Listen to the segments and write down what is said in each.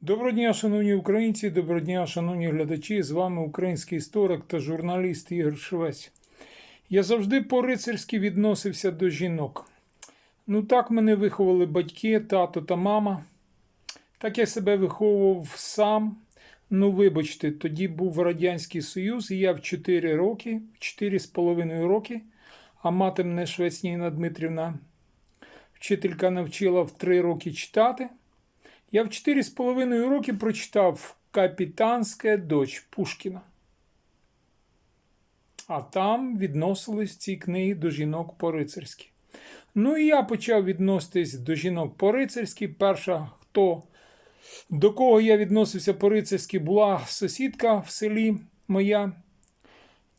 Доброго дня, шановні українці, доброго дня, шановні глядачі. З вами український історик та журналіст Ігор Швець. Я завжди по-рицарськи відносився до жінок. Ну, так мене виховали батьки, тато та мама. Так я себе виховував сам. Ну, вибачте, тоді був Радянський Союз, і я в 4 роки, в 4,5 роки, а мати мене Швець Ніна Дмитрівна, вчителька навчила в 3 роки читати. Я в 4,5 роки прочитав Капітанська дочь Пушкіна. А там відносились ці книги до жінок по-рицарськи. Ну і я почав відноситись до жінок по-рицарськи. Перша, хто до кого я відносився по-рицарськи, була сусідка в селі моя,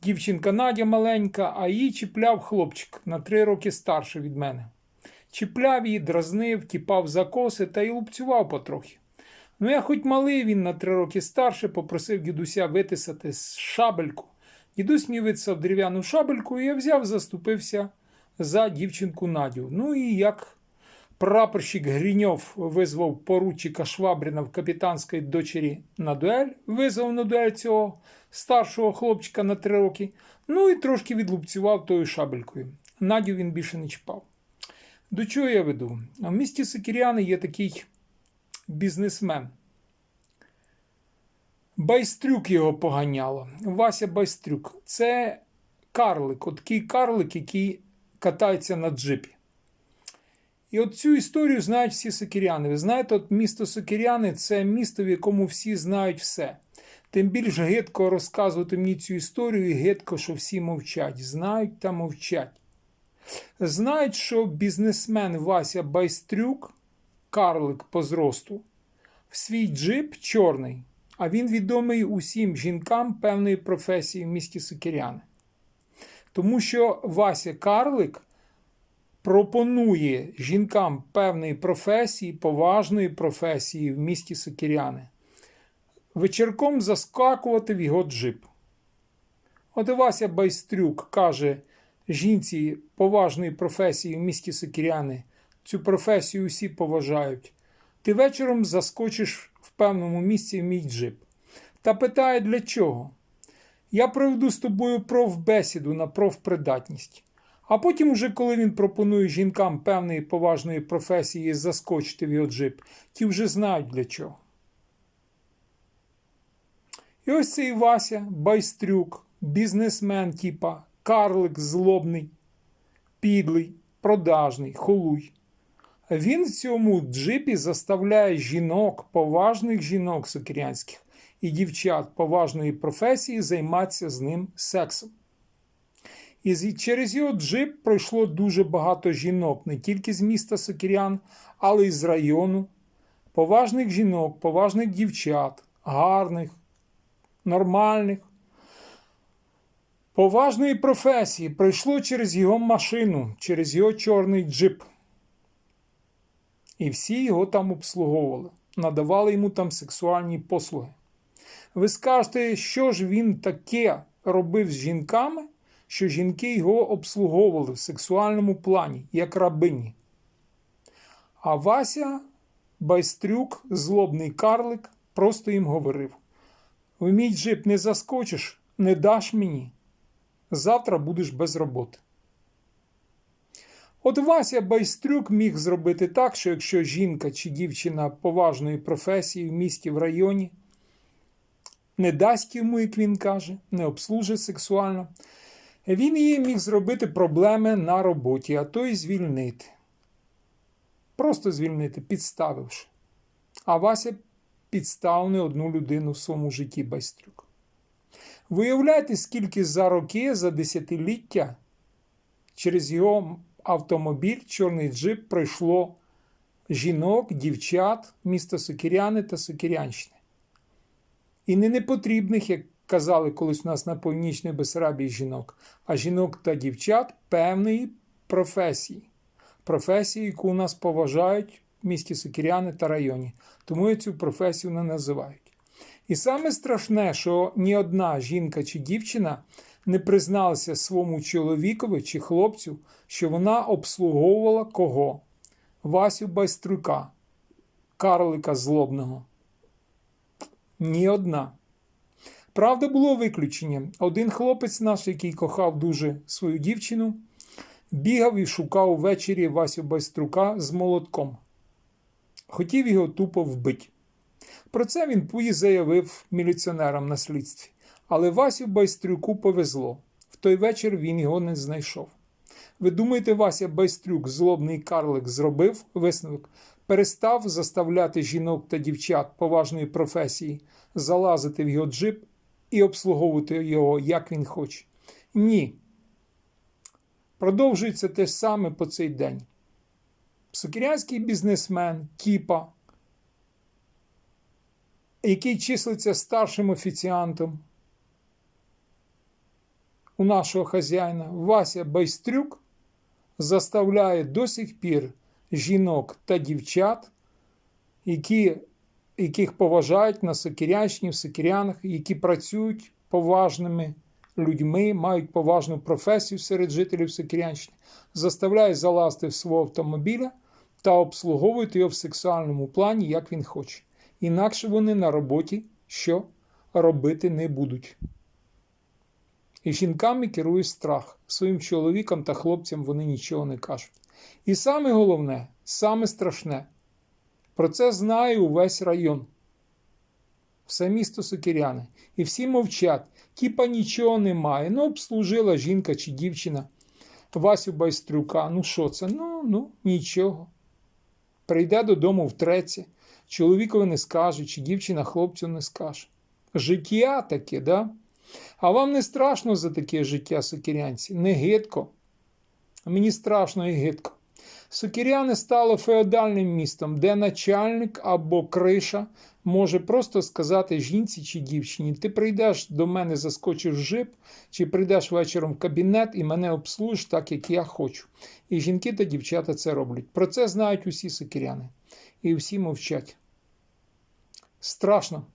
дівчинка Надя маленька, а її чіпляв хлопчик на три роки старший від мене. Чіпляв її, дразнив, тіпав за коси та й лупцював потрохи. Ну, я хоч малий, він на три роки старше, попросив дідуся витисати шабельку. Дідусь мені витисав дерев'яну шабельку, і я взяв, заступився за дівчинку Надю. Ну і як прапорщик Гріньов визвав поручика Швабрина в капітанській дочері на дуель, визвав на дуель цього старшого хлопчика на три роки, ну і трошки відлупцював тою шабелькою. Надю він більше не чіпав. До чого я веду? В місті Сокіряни є такий бізнесмен. Байстрюк його поганяло. Вася Байстрюк. Це карлик, от такий карлик, який катається на джипі. І от цю історію знають всі сокіряни. Ви знаєте, от місто Сокіряни це місто, в якому всі знають все. Тим більш гидко розказувати мені цю історію, і гидко, що всі мовчать. Знають та мовчать. Знають, що бізнесмен Вася Байстрюк, карлик по зросту, в свій джип чорний, а він відомий усім жінкам певної професії в місті Сокиряни. Тому що Вася Карлик пропонує жінкам певної професії, поважної професії в місті Сокиряни, вечірком заскакувати в його джип. От Вася Байстрюк каже жінці поважної професії в місті Сокіряни, цю професію усі поважають. Ти вечором заскочиш в певному місці в мій джип. Та питає, для чого? Я проведу з тобою профбесіду на профпридатність. А потім, уже коли він пропонує жінкам певної поважної професії заскочити в його джип, ті вже знають для чого. І ось цей Вася, байстрюк, бізнесмен, типа, карлик злобний, підлий, продажний, холуй. Він в цьому джипі заставляє жінок, поважних жінок сокирянських і дівчат поважної професії займатися з ним сексом. І через його джип пройшло дуже багато жінок, не тільки з міста Сокирян, але й з району, поважних жінок, поважних дівчат, гарних, нормальних, поважної професії пройшло через його машину, через його чорний джип. І всі його там обслуговували, надавали йому там сексуальні послуги. Ви скажете, що ж він таке робив з жінками, що жінки його обслуговували в сексуальному плані, як рабині. А Вася Байстрюк, злобний карлик, просто їм говорив: в мій джип не заскочиш, не даш мені. Завтра будеш без роботи. От Вася Байстрюк міг зробити так, що якщо жінка чи дівчина поважної професії в місті в районі не дасть йому, як він каже, не обслужить сексуально, він їй міг зробити проблеми на роботі, а то й звільнити. Просто звільнити, підставивши. А Вася підстав не одну людину в своєму житті Байстрюк. Виявляєте, скільки за роки, за десятиліття через його автомобіль, чорний джип пройшло жінок, дівчат, міста Сокиряни та Сокирянщини. І не непотрібних, як казали колись у нас на північній Бесарабії жінок, а жінок та дівчат певної професії. Професії, яку у нас поважають в місті Сокиряни та районі. Тому я цю професію не називають. І саме страшне, що ні одна жінка чи дівчина не призналася своєму чоловікові чи хлопцю, що вона обслуговувала кого? Васю Байструка, карлика злобного, Ні одна. Правда, було виключення. Один хлопець наш, який кохав дуже свою дівчину, бігав і шукав увечері Васю Байструка з молотком. Хотів його тупо вбити. Про це він пої заявив міліціонерам на слідстві. Але Васю Байстрюку повезло. В той вечір він його не знайшов. Ви думаєте, Вася Байстрюк, злобний карлик, зробив висновок? Перестав заставляти жінок та дівчат поважної професії залазити в його джип і обслуговувати його, як він хоче? Ні. Продовжується те саме по цей день. Сокирянський бізнесмен Кіпа, який числиться старшим офіціантом у нашого хазяїна, Вася Байстрюк, заставляє до сих пір жінок та дівчат, які, яких поважають на Сокирянщині, в Сокирянах, які працюють поважними людьми, мають поважну професію серед жителів Сокирянщини, заставляє залазити в свого автомобіля та обслуговувати його в сексуальному плані, як він хоче. Інакше вони на роботі що робити не будуть. І жінками керує страх. Своїм чоловікам та хлопцям вони нічого не кажуть. І саме головне, саме страшне, про це знає увесь район, все місто Сокиряни. І всі мовчать, тіпа нічого немає. Ну, обслужила жінка чи дівчина Васю Байстрюка. Ну що це? Ну, ну, нічого. Прийде додому втретє, чоловікові не скаже, чи дівчина хлопцю не скаже. Життя таке, да? А вам не страшно за таке життя, сокирянці? Не гидко. Мені страшно і гидко. Сокиряни стало феодальним містом, де начальник або криша може просто сказати жінці чи дівчині: ти прийдеш до мене, заскочиш в жип, чи прийдеш вечором в кабінет і мене обслужиш так, як я хочу. І жінки та дівчата це роблять. Про це знають усі сокиряни. І всі мовчать. Страшно.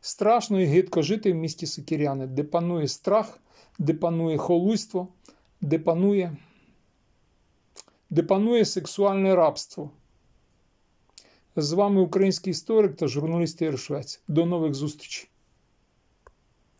Страшно і гидко жити в місті Сокиряни, де панує страх, де панує холуйство, де панує, де панує сексуальне рабство. З вами український історик та журналіст Єршвець. Швець. До нових зустрічей.